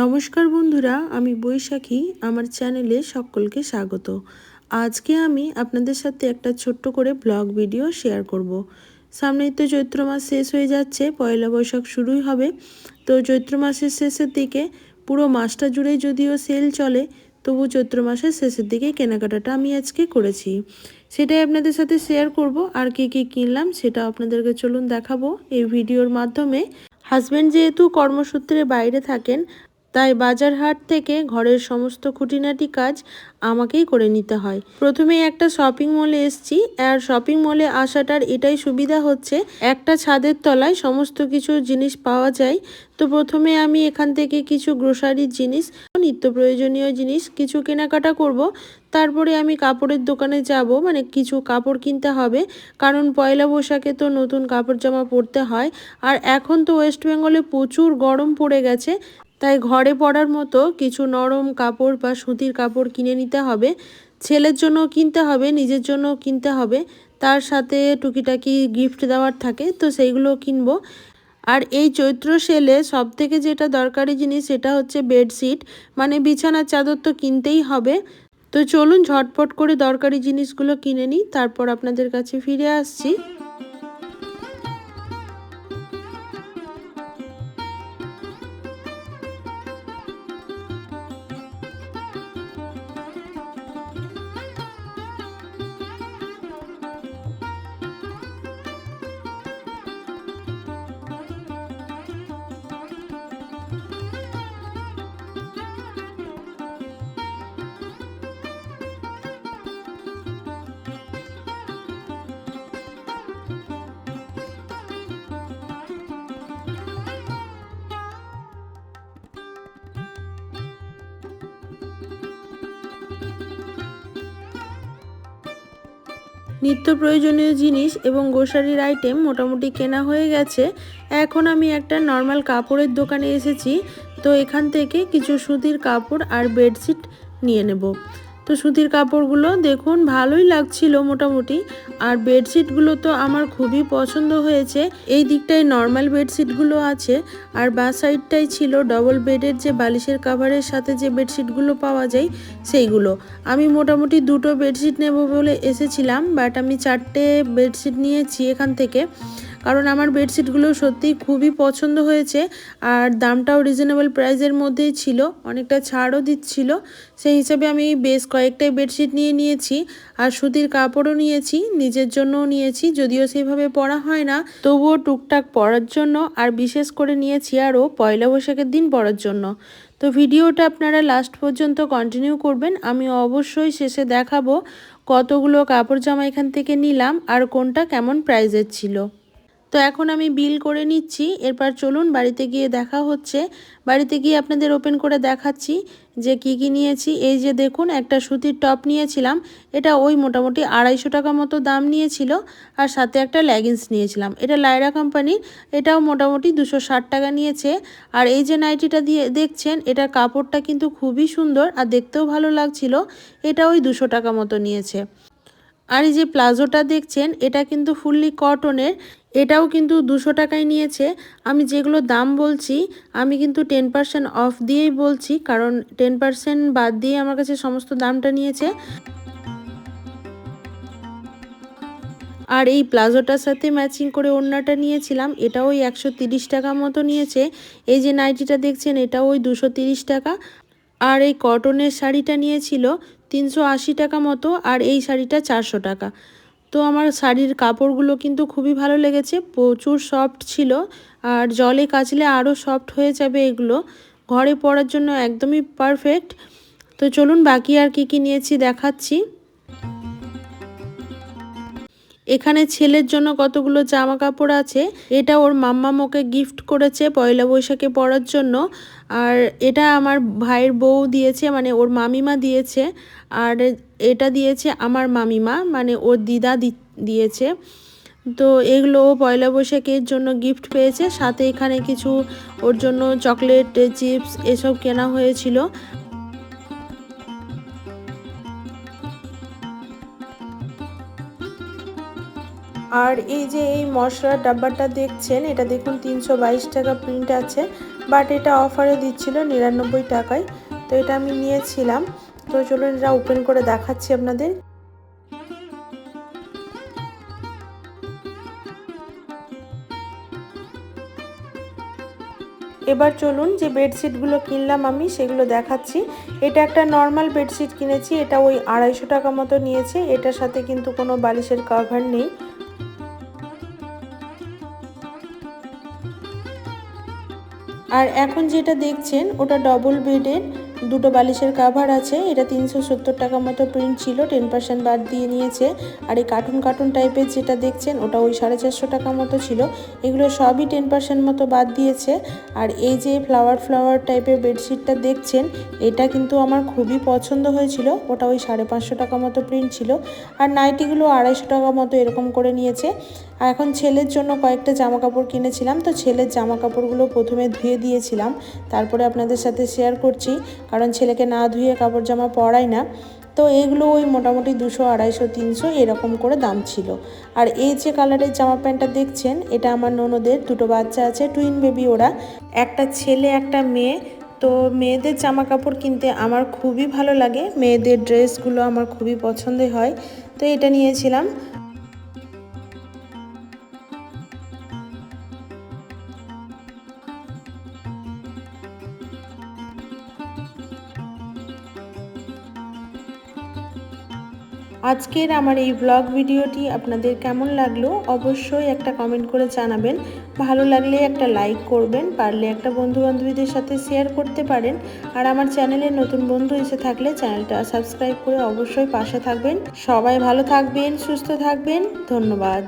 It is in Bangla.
নমস্কার বন্ধুরা, আমি বৈশাখী, আমার চ্যানেলে সকলকে স্বাগত। আজকে আমি আপনাদের সাথে একটা ছোট্ট করে ব্লগ ভিডিও শেয়ার করব। সামনেই তো চৈত্র মাস শেষ হয়ে যাচ্ছে, পয়লা বৈশাখ শুরুই হবে। তো চৈত্র মাসের শেষের দিকে পুরো মাসটা জুড়েই যদিও সেল চলে, তবু চৈত্র মাসের শেষের দিকে কেনাকাটাটা আমি আজকে করেছি। সেটাই আপনাদের সাথে শেয়ার করব, আর কী কী কিনলাম সেটা আপনাদেরকে চলুন দেখাবো। এই ভিডিওর মাধ্যমে হাজব্যান্ড যেহেতু কর্মসূত্রে বাইরে থাকেন তাই বাজার হাট থেকে ঘরের সমস্ত খুঁটিনাটি কাজ আমাকেই করে নিতে হয়। প্রথমেই একটা শপিং মলে এসছি, আর শপিং মলে আসাটার এটাই সুবিধা হচ্ছে, একটা ছাদের তলায় সমস্ত কিছু জিনিস পাওয়া যায়। তো প্রথমে আমি এখান থেকে কিছু গ্রোসারির জিনিস, নিত্য প্রয়োজনীয় জিনিস কিছু কেনাকাটা করব। তারপরে আমি কাপড়ের দোকানে যাব মানে কিছু কাপড় কিনতে হবে, কারণ পয়লা বৈশাখে তো নতুন কাপড় জামা পরতে হয়। আর এখন তো ওয়েস্ট বেঙ্গলে প্রচুর গরম পড়ে গেছে তাই ঘরে পরার মতো কিছু নরম কাপড় বা সুতির কাপড় কিনে নিতে হবে। ছেলের জন্য কিনতে হবে, নিজের জন্য কিনতে হবে। তার সাথে টুকিটাকি গিফট দেওয়ার থাকে, তো সেইগুলো কিনবো। আর এই চৈত্র সেলে সব থেকে যেটা দরকারি জিনিস সেটা হচ্ছে বেডশিট মানে বিছানার চাদর তো কিনতেই হবে। তো চলুন ঝটপট করে দরকারি জিনিসগুলো কিনে নিই, তারপর আপনাদের কাছে ফিরে আসছি। নিত্য প্রয়োজনীয় জিনিস এবং গ্রোসারির আইটেম মোটামুটি কেনা হয়ে গেছে। এখন আমি একটা নর্মাল কাপড়ের দোকানে এসেছি। তো এখান থেকে কিছু সুতির কাপড় আর বেডশিট নিয়ে নেব। তো সুতির কাপড়গুলো দেখুন, ভালোই লাগছিল মোটামুটি। আর বেডশিটগুলো তো আমার খুবই পছন্দ হয়েছে। এই দিকটায় নর্মাল বেডশিটগুলো আছে। আর বা সাইডটাই ছিল ডবল বেডের যে বালিশের কাভারের সাথে যে বেডশিটগুলো পাওয়া যায়, সেইগুলো। আমি মোটামুটি দুটো বেডশিট নেব বলে এসেছিলাম বাট আমি চারটে বেডশিট নিয়েছি এখান থেকে। কারণ আমার বেডশিটগুলো সত্যিই খুবই পছন্দ হয়েছে আর দামটাও রিজনেবল প্রাইসের মধ্যেই ছিল, অনেকটা ছাড়ও দিচ্ছিল। সেই হিসাবে আমি বেশ কয়েকটাই বেডশিট নিয়ে নিয়েছি আর সুতির কাপড়ও নিয়েছি, নিজের জন্যও নিয়েছি, যদিও সেইভাবে পরা হয় না। তবুও টুকটাক পরার জন্য আর বিশেষ করে নিয়েছি আরও পয়লা বৈশাখের দিন পরার জন্য। তো ভিডিওটা আপনারা লাস্ট পর্যন্ত কন্টিনিউ করবেন, আমি অবশ্যই শেষে দেখাবো কতগুলো কাপড় জামা এখান থেকে নিলাম আর কোনটা কেমন প্রাইজের ছিল। তো এখন আমি বিল করে নিচ্ছি। এরপর চলুন বাড়িতে গিয়ে দেখা হচ্ছে। বাড়িতে গিয়ে আপনাদের ওপেন করে দেখাচ্ছি যে কি কি নিয়েছি। এই যে দেখুন, একটা সুতির টপ নিয়েছিলাম। এটা ওই মোটামুটি আড়াইশো টাকা মতো দাম নিয়েছিল আর সাথে একটা লেগিংস নিয়েছিলাম। এটা লাইরা কোম্পানির এটাও মোটামুটি দুশো টাকা নিয়েছে। আর এই যে নাইটিটা দিয়ে দেখছেন এটার কাপড়টা কিন্তু খুবই সুন্দর আর দেখতেও ভালো লাগছিল। এটা ওই দুশো টাকা মতো নিয়েছে। আর এই যে প্লাজোটা দেখছেন, এটা কিন্তু ফুললি কটনের, এটাও কিন্তু দুশো টাকায় নিয়েছে। আমি যেগুলো দাম বলছি, আমি কিন্তু টেন পার্সেন্ট অফ দিয়েই বলছি, কারণ টেন পার্সেন্ট বাদ দিয়ে আমার কাছে সমস্ত দামটা নিয়েছে। আর এই প্লাজোটার সাথে ম্যাচিং করে ওড়নাটা নিয়েছিলাম, এটাও ওই একশো টাকা মতো নিয়েছে। এই যে নাইটিটা দেখছেন, এটাও ওই দুশো টাকা। আর এই কটনের শাড়িটা নিয়েছিল তিনশো আশি টাকা মতো আর এই শাড়িটা চারশো টাকা। তো আমার শাড়ির কাপড়গুলো কিন্তু খুবই ভালো লেগেছে, প্রচুর সফট ছিল আর জলে কাচলে আরও সফট হয়ে যাবে এগুলো। ঘরে পরার জন্য একদমই পারফেক্ট তো চলুন বাকি আর কি কি নিয়েছি দেখাচ্ছি। এখানে ছেলের জন্য কতগুলো জামা কাপড় আছে, এটা ওর মাম্মা মোকে গিফট করেছে পয়লা বৈশাখে পরার জন্য। আর এটা আমার ভাইয়ের বউ দিয়েছে মানে ওর মামিমা দিয়েছে। আর এটা দিয়েছে আমার মামিমা মানে ওর দিদা দিয়েছে। তো এগুলো পয়লা বৈশাখের জন্য গিফট পেয়েছে। সাথে এখানে কিছু ওর জন্য চকলেট চিপস এসব কেনা হয়েছিল। আর এই যে এই মশলার ডাব্বাটা দেখছেন, এটা দেখুন তিনশো বাইশ টাকা প্রিন্ট আছে বাট এটা অফারে দিচ্ছিল নিরানব্বই টাকায়, তো এটা আমি নিয়েছিলাম। তো চলুন এটা ওপেন করে দেখাচ্ছি আপনাদের। এবার চলুন যে বেডশিটগুলো কিনলাম আমি, সেগুলো দেখাচ্ছি। এটা একটা নর্মাল বেডশিট কিনেছি, এটা ওই আড়াইশো টাকা মতো নিয়েছে, এটার সাথে কিন্তু কোনো বালিশের কভার নেই। আর এখন যেটা দেখছেন ওটা ডবল বেডের দুটো বালিশের কাভার আছে, এটা তিনশো সত্তর টাকা মতো প্রিন্ট ছিল টেন পার্সেন্ট বাদ দিয়ে নিয়েছে। আর এই কার্টুন কার্টুন টাইপের যেটা দেখছেন, ওটা ওই সাড়ে চারশো টাকা মতো ছিল। এগুলো সবই টেন পার্সেন্ট মতো বাদ দিয়েছে। আর এই যে ফ্লাওয়ার ফ্লাওয়ার টাইপের বেডশিটটা দেখছেন, এটা কিন্তু আমার খুবই পছন্দ হয়েছিল। ওটা ওই সাড়ে পাঁচশো টাকা মতো প্রিন্ট ছিল। আর নাইটিগুলো আড়াইশো টাকা মতো এরকম করে নিয়েছে। আর এখন ছেলের জন্য কয়েকটা জামা কাপড় কিনেছিলাম, তো ছেলের জামা কাপড়গুলো প্রথমে ধুয়ে দিয়েছিলাম। তারপরে আপনাদের সাথে শেয়ার করছি। কারণ ছেলেকে না ধুয়ে কাপড় জামা পরাই না, তো এগুলো ওই মোটামুটি দুশো, আড়াইশো, তিনশো এরকম করে দাম ছিল। আর এই যে কালারের জামা প্যান্টটা দেখছেন, এটা আমার ননদের, দুটো বাচ্চা আছে টুইন বেবি ওরা। একটা ছেলে, একটা মেয়ে, তো মেয়েদের জামা কাপড় কিনতে আমার খুবই ভালো লাগে। মেয়েদের ড্রেসগুলো আমার খুবই পছন্দের হয়। তো এটা নিয়েছিলাম। আজকের আমার এই ব্লগ ভিডিওটি আপনাদের কেমন লাগল অবশ্যই একটা কমেন্ট করে জানাবেন। ভালো লাগলে একটা লাইক করবেন, পারলে একটা বন্ধু বান্ধবীদের সাথে শেয়ার করতে পারেন। আর আমার চ্যানেলে নতুন বন্ধু এসে থাকলে চ্যানেলটা সাবস্ক্রাইব করে অবশ্যই পাশে থাকবেন। সবাই ভালো থাকবেন, সুস্থ থাকবেন, ধন্যবাদ।